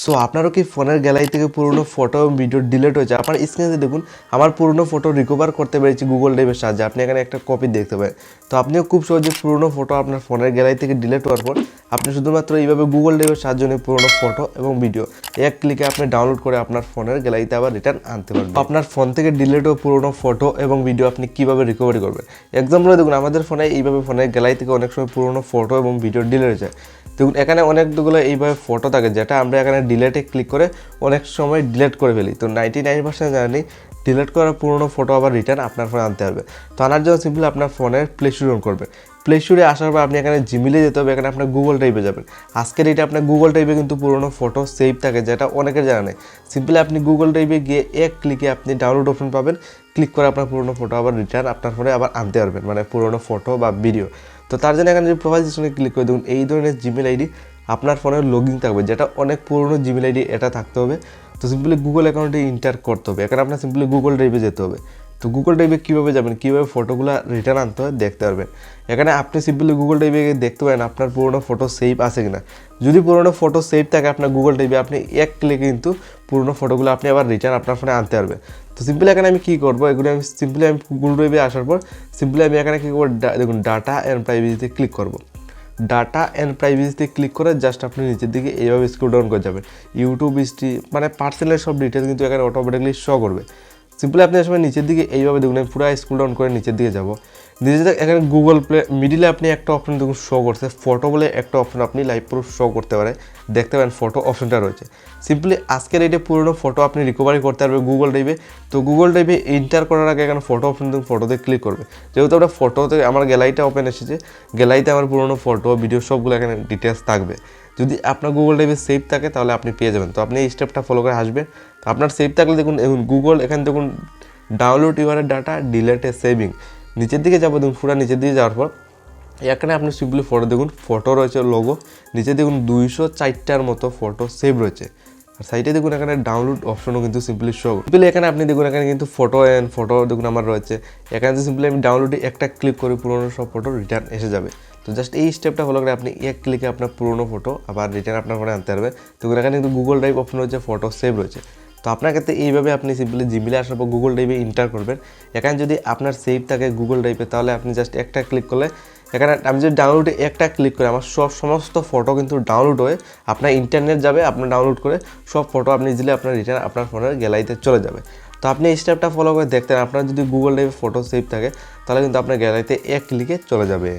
So আপনারও কি ফোনের গ্যালারি থেকে পুরনো ফটো এবং ভিডিও ডিলিট হয়েছে? আপনার স্ক্রিনে দেখুন, আমার পুরনো ফটো রিকভার করতে পেরেছি গুগল ড্রাইভের সাহায্যে। আপনি এখানে একটা কপি দেখতে পাবেন তো আপনিও খুব সহজে পুরনো ফটো আপনার ফোনের গ্যালারি থেকে ডিলিট হওয়ার পর, আপনি শুধুমাত্র এইভাবে গুগল ড্রাইভের সাহায্য নিয়ে পুরনো ফটো এবং ভিডিও এক ক্লিকে আপনি ডাউনলোড করে আপনার ফোনের গ্যালারিতে আবার রিটার্ন আনতে পারবেন। আপনার ফোন থেকে ডিলিট হওয়া পুরনো ফটো এবং ভিডিও আপনি কীভাবে রিকভারি করবেন? এক্সাম্পল দেখুন, আমাদের ফোনে এইভাবে ফোনের গ্যালারি থেকে অনেক সময় পুরনো ফটো এবং ভিডিও ডিলিট হয়ে যায়। দেখুন, এখানে অনেকগুলো এইভাবে ফটো থাকে যেটা আমরা এখানে ডিলেটে ক্লিক করে অনেক সময় ডিলেট করে ফেলি। তো নাইনটি নাইন পার্সেন্ট জানি ডিলেট করা পুরনো ফটো আবার রিটার্ন আপনার ফোনে আনতে হবে। তো আনার জন্য সিম্পলি আপনার ফোনের প্লে স্টোর অন প্লে স্টোরে আসার পর আপনি এখানে জিমিলে যেতে হবে, এখানে আপনার গুগল টাইপে যাবেন। আজকের এটা আপনার গুগল টাইপে কিন্তু পুরনো ফটো সেভ থাকে যেটা অনেকের জানা নেই। সিম্পলি আপনি গুগল টাইপে গিয়ে এক ক্লিকে আপনি ডাউনলোড অপশন পাবেন। ক্লিক করে আপনার পুরনো ফটো আবার রিটার্ন আপনার ফোনে আবার আনতে পারবেন মানে পুরনো ফটো বা ভিডিও তো তার জন্য এখানে যদি প্রোফাইল সেকশনে ক্লিক করে দেখুন, এই ধরনের জিমেল আইডি আপনার ফোনের লগিং থাকবে, যেটা অনেক পুরনো জিমেল আইডি এটা থাকতে হবে। তো সিম্পলি গুগল অ্যাকাউন্টে ইন্টার করতে হবে। এখানে আপনার সিম্পলি গুগল ড্রাইভে যেতে হবে। তো গুগল ড্রাইভে কীভাবে যাবেন? কীভাবে ফটোগুলো রিটার্ন আনতে হয় দেখতে পারবেন। এখানে আপনি সিম্পলি গুগল ড্রাইভে দেখতে পারেন আপনার পুরোনো ফটো সেভ আছে কিনা। যদি পুরোনো ফটো সেভ থাকে আপনার গুগল ড্রাইভে আপনি এক ক্লিকে কিন্তু পুরোনো ফটোগুলো আপনি আবার রিটার্ন আপনার ফোনে আনতে পারবেন। তো সিম্পলি এখানে আমি কী করব? এগুলো আমি সিম্পলি আমি গুগল ড্রাইভে আসার পর সিম্পলি আমি এখানে কী করব? দেখুন ডাটা অ্যান্ড প্রাইভেসিতে ক্লিক করব। ডাটা অ্যান্ড প্রাইভেসিতে ক্লিক করে জাস্ট আপনি নিচের দিকে এইভাবে স্ক্রল ডাউন করে যাবেন। ইউটিউব হিস্ট্রি মানে পার্সেলের সব ডিটেলস কিন্তু এখানে অটোমেটিকলি শো করবে। সিম্পলি আপনি আসবেন নিচের দিকে, এইভাবে দেখুন, আমি পুরো স্ক্রল ডাউন করে নিচের দিকে যাব। থেকে এখানে গুগল প্লে মিডিলে আপনি একটা অপশন দেখুন শো করছে ফটো বলে একটা অপশন আপনি লাইভ প্রুফ শো করতে পারে দেখতে পারেন ফটো অপশনটা রয়েছে। সিম্পলি আজকের এইটা পুরনো ফটো আপনি রিকভারি করতে পারবে গুগল ড্রাইভে তো গুগল ড্রাইভে ইন্টার করার আগে এখানে ফটো অপশন দেখুন ফটোতে ক্লিক করবে। যেহেতু আমরা ফটোতে আমার গ্যালারিটা ওপেন এসেছে গ্যালারিতে আমার পুরনো ফটো ভিডিও সবগুলো এখানে ডিটেলস থাকবে। যদি আপনার গুগল ড্রাইভে সেভ থাকে, তাহলে আপনি পেয়ে যাবেন। তো আপনি এই স্টেপটা ফলো করে আসবেন। তো আপনার সেভ থাকলে দেখুন দেখুন গুগল এখানে দেখুন ডাউনলোড ইউআরের ডাটা ডিলেটে সেভিং নিচের দিকে যাব, দেখুন, পুরো নিচের দিকে যাওয়ার পর, এখানে আপনি সিম্পলি ফটো দেখুন ফটো রয়েছে লোগো নিচে দেখুন দুইশো চারটার মতো ফটো সেভ রয়েছে। আর সাইডে দেখুন এখানে ডাউনলোড অপশনও কিন্তু সিম্পলি শো সিম্পলি এখানে আপনি দেখুন, এখানে কিন্তু ফটো অ্যান্ড ফটো দেখুন আমার রয়েছে। এখানে সিম্পলি আমি ডাউনলোডে একটা ক্লিক করে পুরোনো সব ফটো রিটার্ন এসে যাবে। তো জাস্ট এই স্টেপটা ফলো করে আপনি এক ক্লিকে আপনার পুরোনো ফটো আবার রিটার্ন আপনার ফোনে আনতে পারবে। তো এখানে কিন্তু গুগল ড্রাইভ অপশন রয়েছে ফটো সেভ রয়েছে। তো আপনার ক্ষেত্রে এইভাবে আপনি সিম্পলি জিমেলে আসার পর গুগল ড্রাইভে ইন্টার করবেন। এখানে যদি আপনার সেভ থাকে গুগল ড্রাইভে তাহলে আপনি জাস্ট একটা ক্লিক করলে এখানে আমি যদি ডাউনলোডে একটা ক্লিক করে, আমার সব সমস্ত ফটো কিন্তু ডাউনলোড হয়ে আপনার ইন্টারনেট যাবে, আপনার ডাউনলোড করে সব ফটো আপনি দিলে আপনার রিটার্ন আপনার ফোনের গ্যালারিতে চলে যাবে। তো আপনি এই স্টেপটা ফলো করে দেখতেন আপনার যদি গুগল ড্রাইভে ফটো সেভ থাকে, তাহলে কিন্তু আপনার গ্যালারিতে এক ক্লিকে চলে যাবে।